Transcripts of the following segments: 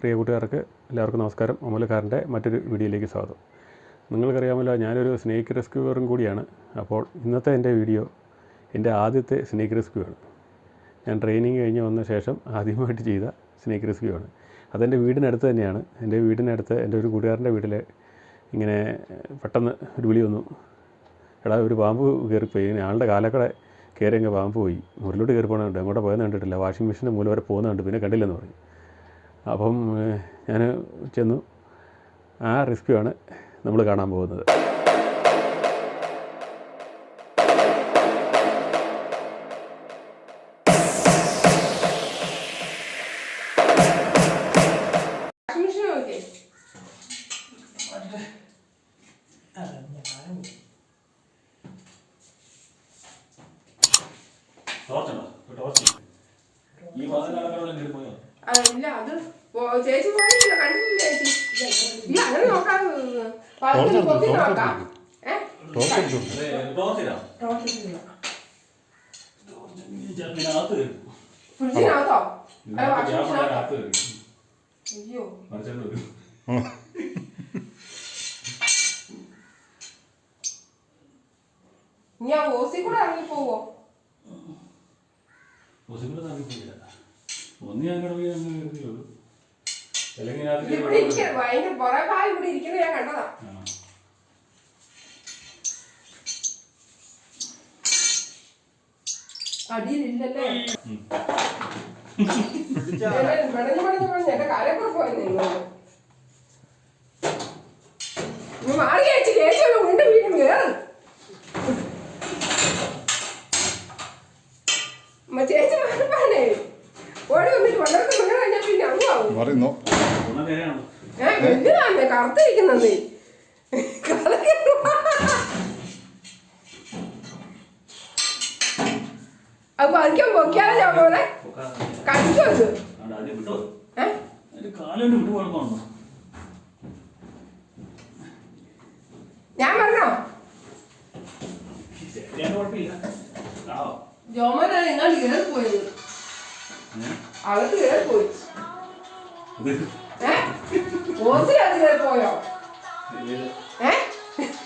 പ്രിയ കൂട്ടുകാർക്ക് എല്ലാവർക്കും നമസ്കാരം. അമൂലക്കാരന്റെ മറ്റൊരു വീഡിയോയിലേക്ക് സ്വാഗതം. നിങ്ങൾക്കറിയാമല്ലോ ഞാനൊരു സ്നേക്ക് റെസ്ക്യൂവറും കൂടിയാണ്. അപ്പോൾ ഇന്നത്തെ എന്റെ വീഡിയോ എന്റെ ആദ്യത്തെ സ്നേക്ക് റെസ്ക്യൂ ആണ് ഞാൻ ട്രെയിനിങ് കഴിഞ്ഞ് വന്ന ശേഷം ആദ്യമായിട്ട് ചെയ്ത സ്നേക്ക് റെസ്ക്യൂ ആണ് അതെന്റെ വീടിനടുത്ത് തന്നെയാണ്. എന്റെ വീടിനടുത്ത് എന്റെ ഒരു കൂട്ടുകാരന്റെ വീട്ടിൽ ഇങ്ങനെ പെട്ടെന്ന് ഒരു വിളി വന്നു. എടാ ഒരു പാമ്പ് കയറിപ്പോയി. ആളുടെ കാലക്കടെ കയറി പാമ്പ് പോയി. മുറിലോട്ട് കയറി പോകണുണ്ട് അങ്ങോട്ട് പോയെന്ന് കണ്ടിട്ടില്ല. വാഷിംഗ് മെഷീന്റെ മൂലം വരെ പോകുന്നുണ്ട് പിന്നെ കണ്ടില്ലെന്ന് പറഞ്ഞു. അപ്പം ഞാൻ ചെന്നു. ആ റെസിപ്പിയാണ് നമ്മൾ കാണാൻ പോകുന്നത്. മെഷീനകത്തോ അയ്യോ ഇനി ആ. ഓസി കൂടെ ഇറങ്ങി പോവോ ഒന്ന് ഞാൻ കിടന്നു കരുതിയുള്ളൂ അല്ലെങ്കിൽ ഇത് ഇവിടെ ഇരിക്കണം അതിന്റെ പുറകെ ഭാഗം ഇവിടെ ഇരിക്കുന്നത് ഞാൻ കണ്ടതാ അടിയിലില്ലല്ലേ? മെടഞ്ഞു മെടഞ്ഞു മെടഞ്ഞു എന്റെ കാലപ്പുറം പോയെന്ന് മാറി ചേച്ചി ചേച്ചി ഒന്ന് ഉണ്ട് വീണ്ടും കേറ് ചേച്ചി മാറിപ്പാനേ ഓടി വന്നിട്ട് വെള്ളത്തിൽ വീണ് കഴിഞ്ഞാൽ പിന്നെ അങ്ങ് ആവും. പറയുന്നു അത് പതുക്കെ പൊക്കിയാലോ ഞാൻ പോലെ ഏ? കുഴപ്പമുണ്ടോ ഞാൻ പറഞ്ഞോ? ജോമന നിങ്ങൾ ഇങ്ങനെ പോയി. ഏ? ഓസിനകത്ത് കയറിപ്പോയോ ഏ ഉണ്ട് സാധനം ഞാൻ ഞാൻ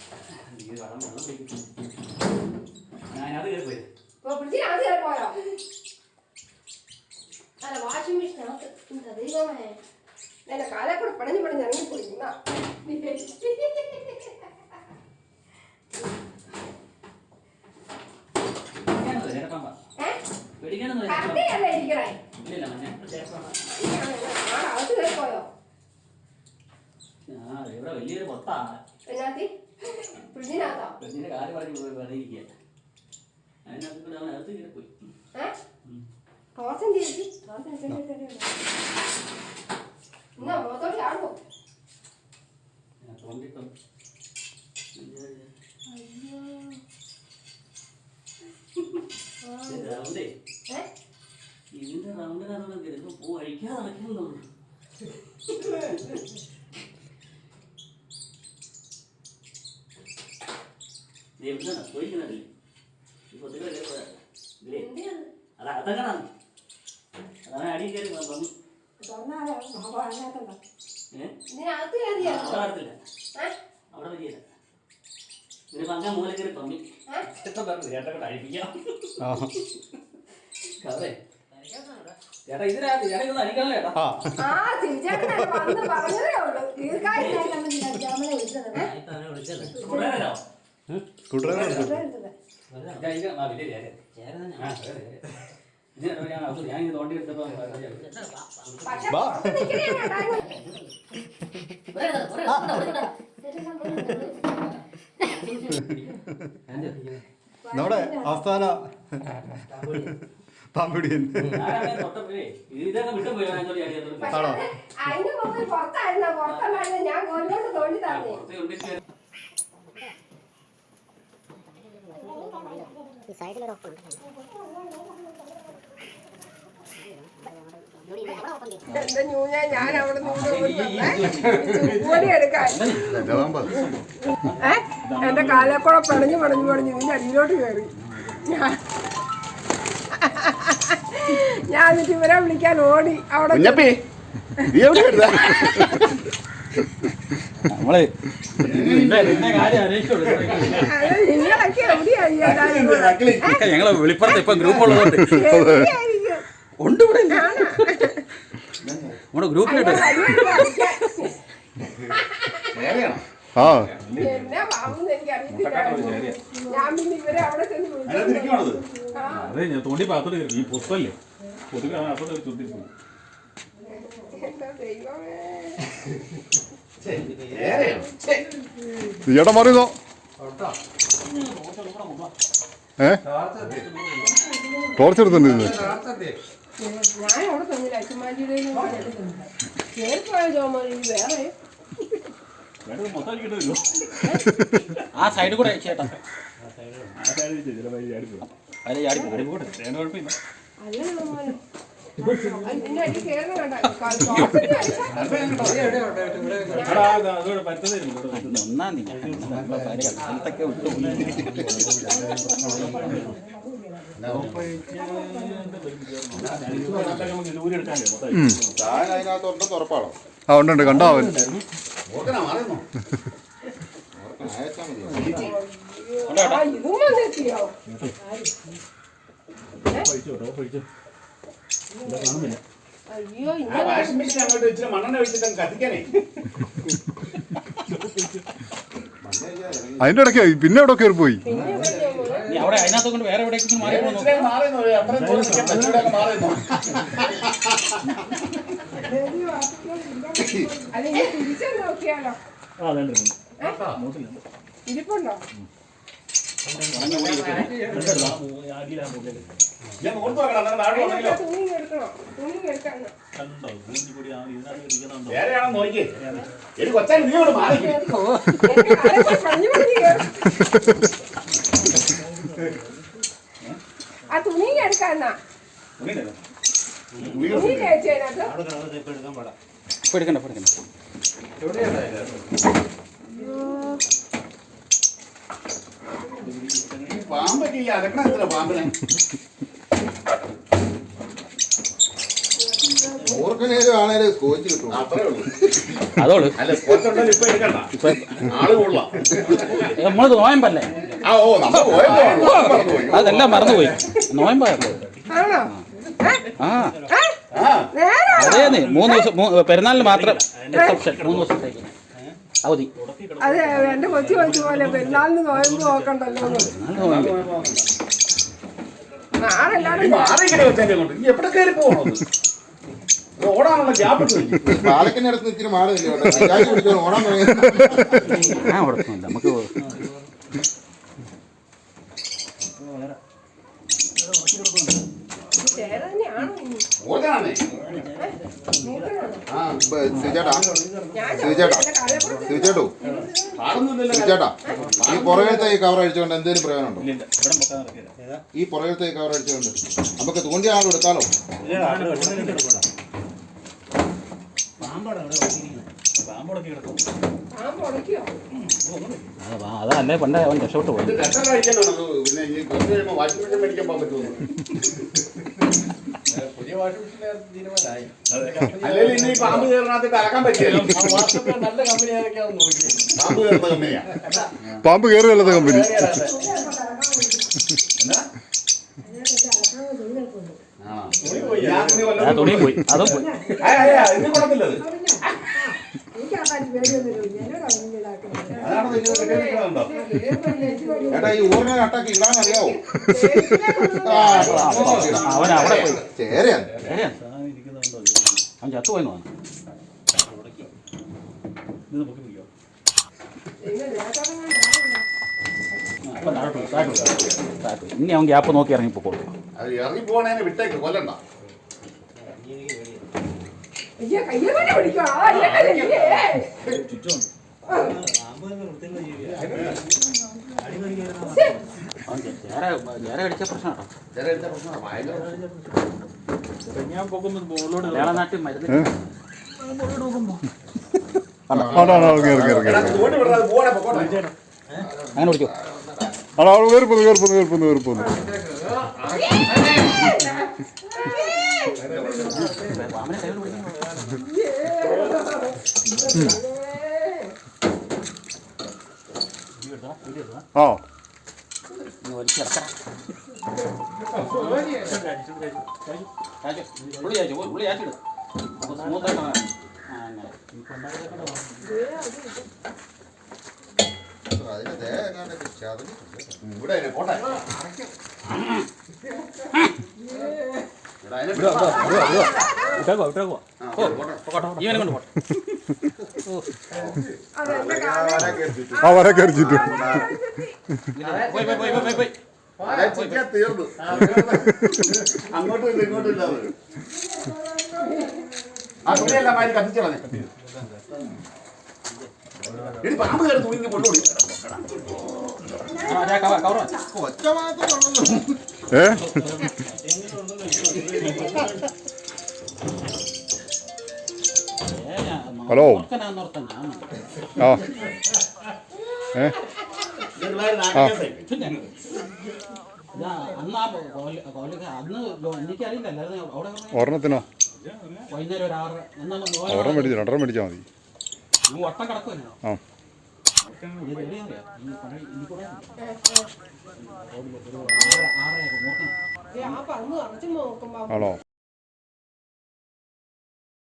എനിക്ക് പേടിയാ പക്ഷെ ഒത്തിരി ഇപ്പൊ ഫ്രിഡ്ജിനകത്ത് കയറിപ്പോയോ അല്ല വാഷിംഗ് മെഷീനകത്ത് എന്താ ദൈവമേ. എന്റെ കാലെ കൂടെ പടഞ്ഞു പടഞ്ഞ് ഇറങ്ങിപ്പോയി. വലിയൊരു പൊത്താ. പെണ്ണിന്റെ കാൽ പറഞ്ഞു പോയി വെറുതെ ഇരിക്കുക. അതിനകത്ത് കൂടെ അവൻ അകത്ത് കയറി പോയി. ഏ? ടോർച്ചൻ ചെറിയ പോയിരിക്കുന്നില്ലേ ഈ കൊതുകളെ കയറി ഇതിലേ അത് അകത്തങ്ങനാണ് അതാണ് അടി കയറി വന്നു അവിടെ വരികയില്ല. ഇതിന് പറഞ്ഞ മൂല കയറി പമ്മി ചേട്ടൻ അഴിപ്പിക്കാം. കഥേ. ചേട്ടാ ഇതിനകത്ത് ചേട്ടാ ഇതൊന്നും അടിക്കണല്ലോ ചേട്ടാ. വിളിച്ചത്. നമ്മുടെ ആസ്ഥാന പാമ്പിടിയൻ. ആണോ? മുമ്പ് പുറത്തായിരുന്ന പുറത്തല്ലായിരുന്നു ഞാൻ അവിടെ നിന്ന് എടുക്കാൻ. എന്റെ കാലക്കൂടെ പണഞ്ഞു പണഞ്ഞു പണഞ്ഞു ഇതിന്റെ അടിയിലോട്ട് കയറി ഞാൻ ഞാൻ എന്നിട്ട് ഇവരെ വിളിക്കാൻ ഓടി അവിടെ നമ്മൾ ഞങ്ങൾ വെളിപ്പുറത്ത് ഇപ്പൊ ഗ്രൂപ്പ് ഉള്ളതുകൊണ്ട്? ഉണ്ട് ഇവിടെ. നമ്മുടെ ഗ്രൂപ്പിലുണ്ട് ആ. അതെ ഞാൻ തോണ്ടി പാത്രം ഈ പുസ്തല്ലേ പൊതുവെ അത്തോട്ട് ചുറ്റി പോയി. എന്താ ദൈവമേ. ചേട്ടാ മാറിയതോ? ഏ? ടോർച്ച് എടുത്തിട്ടുണ്ട് ആ സൈഡിൽ കൂടെ ചേട്ടാ വഴി ചാടി പോകും കുഴപ്പമില്ല. ഒന്നാം തീയതി സ്ഥലത്തൊക്കെ വിട്ടു ആ ഉണ്ട് ഉണ്ട് കണ്ടോ അവൻ ഇതും അയ്യോ ആ വാഷിംഗ് മെഷീൻ അങ്ങോട്ട് മണ്ണെണ്ണ വെച്ചിട്ട് അങ്ങ് കത്തിക്കാനേ. അതിന്റെ ഇടയ്ക്ക് പിന്നെ എവിടെ കയറി പോയി. നീ അവിടെ അതിനകത്ത് കൊണ്ട് വേറെ എവിടേക്കും മാറി പോകുന്നു ഇച്ചിരി മാറി നിന്ന് അത്രയും ദൂരം നിൽക്കാൻ പറ്റില്ല അങ്ങ് മാറി നിന്നോ. അല്ല ഇനി തിരിച്ചു നോക്കിയാലോ? ആ അതുണ്ട് മൂട്ടിലുണ്ട് ഇരിപ്പുണ്ടോ? ആ തുണി എടുക്കാന്നാ തുണി എടുക്കണ്ട എടുക്കണ്ട. പാമ്പൊക്കെ ഈ അരക്കണ എത്ര പാമ്പിനെ മൂർഖനേലും ആണേലും സ്കോച്ച് കിട്ടും അത്രേ ഉള്ളൂ അതോൾ. അല്ല സ്പോട്ടുണ്ടെങ്കിൽ ഇപ്പൊ എടുക്കണ്ട. ആൾ കൊള്ളാം. നമ്മളത് നോയമ്പല്ലേ? ആ ഓ നമ്മൾ പോയപ്പോ മറന്നുപോയി. അതെല്ലാം മറന്നുപോയി. നോയമ്പായിരുന്നു. ആണോ? ആ. ആ. നേരെ അതേന്ന് മൂന്ന് ദിവസം പെരുന്നാളിന് മാത്രം എക്സെപ്ഷൻ മൂന്ന് ദിവസത്തേക്ക്. അവധി. അതെ എന്റെ കൊച്ചു കൊച്ചു പോലെ പെരുന്നാളിന് നോയമ്പ് നോക്കണ്ടല്ലോ വിചാരിച്ച് പിടിച്ചോ ഓണം തുടങ്ങി. ഞാൻ കൊടുക്കുന്നില്ല നമുക്ക് ചേര ഈ പുറകിലത്തെ ഈ കവർ അടിച്ചുകൊണ്ട് എന്തെങ്കിലും പ്രയോജനമുണ്ടോ? ഈ പുറകിലത്തെ ഈ കവർ അടിച്ചുകൊണ്ട് നമുക്ക് തോന്നിയ ആൾ എടുക്കാലോ പാമ്പോടൊക്കെ കിടക്കും പാമ്പ് ഉടക്കിയോ? അതാ അതല്ലേ പണ്ട് അവൻ രക്ഷപ്പെട്ടു പോയി പുതിയ വാഷിംഗ് മെഷീൻ തീരുമാനമായി. അല്ലെങ്കിൽ ഇനി പാമ്പ് കയറിനകത്ത് അലക്കാൻ പറ്റിയല്ലോ വാട്സപ്പിൽ നല്ല കമ്പനി ഏതൊക്കെയാണെന്ന് നോക്കി. പാമ്പ് കയറുന്ന കമ്പനിയാ. പാമ്പ് കയറുകയല്ലത് കമ്പനി ആ. ഞാൻ തുണി ആ വല്ലതും തുണി പോയി അതും പോയി ആ, ആ, ആ, ഇത് കുഴപ്പമില്ലത് എനിക്കതാ പേടിയൊന്നുമില്ല. എന്നോടാ ഇങ്ങനെ ഇതാക്കുന്നത്. അതാണ് നിങ്ങൾ കെട്ടി നിൽക്കുന്നുണ്ടോ ഏട്ടാ ഈ ഊറിനെ അട്ടാക്കി ഇടാൻ അറിയാവോ അവൻ അവിടെ പോയി. ചേരയാണ്. അവൻ ചത്തുപോയി തോന്നുന്നു ഇത് പൊക്കി ഇനി അവൻ ഗ്യാപ്പ് നോക്കി ഇറങ്ങി പോക്കോളൂ അത് ഇറങ്ങി വിട്ടേക്ക് കൊല്ലണ്ട. അങ്ങനെ പിടിക്കോ ആടാ അവിടെ കയറിപ്പോന്നു കയറിപ്പോന്നു കയറിപ്പോന്നു കയറിപ്പോന്നു ഓ കൈ കൊണ്ട് പിടിക്കണം ആ നീ വലിച്ചിറക്കണം ഉള്ളി ചാച്ചു ഉള്ളി ചാച്ചിട് സ്മൂത്ത് ആയിട്ട് വേണം. ആ അങ്ങനെ അതിന്റെ ദേഹം എങ്ങാണ്ടൊക്കെ ചതഞ്ഞിട്ടുണ്ട്. ഇവിടെ അതിനെ പോട്ടെ ഇട്ടേക്കോ ഇട്ടേക്കോ ഇവനെ കൊണ്ട് പോട്ടെ ആ വര കയറി ചുറ്റും പോയി പോയി പോയി പോയി പോയി അതെ, ചിക്കൻ തീർന്നു അങ്ങോട്ടും ഇങ്ങോട്ടും ആ തുണിയെല്ലാം മാറ്റി കത്തിച്ചോളെ ഇനി പാമ്പ് കയറി തൂങ്ങി കൊണ്ടുപോയി ഏ ഹലോ. ആ. ഏ? ആ. ഒരെണ്ണത്തിനോ? ഒരെണ്ണം മേടിച്ചു രണ്ടെണ്ണം മേടിച്ചാൽ മതി. ആ. ഇത്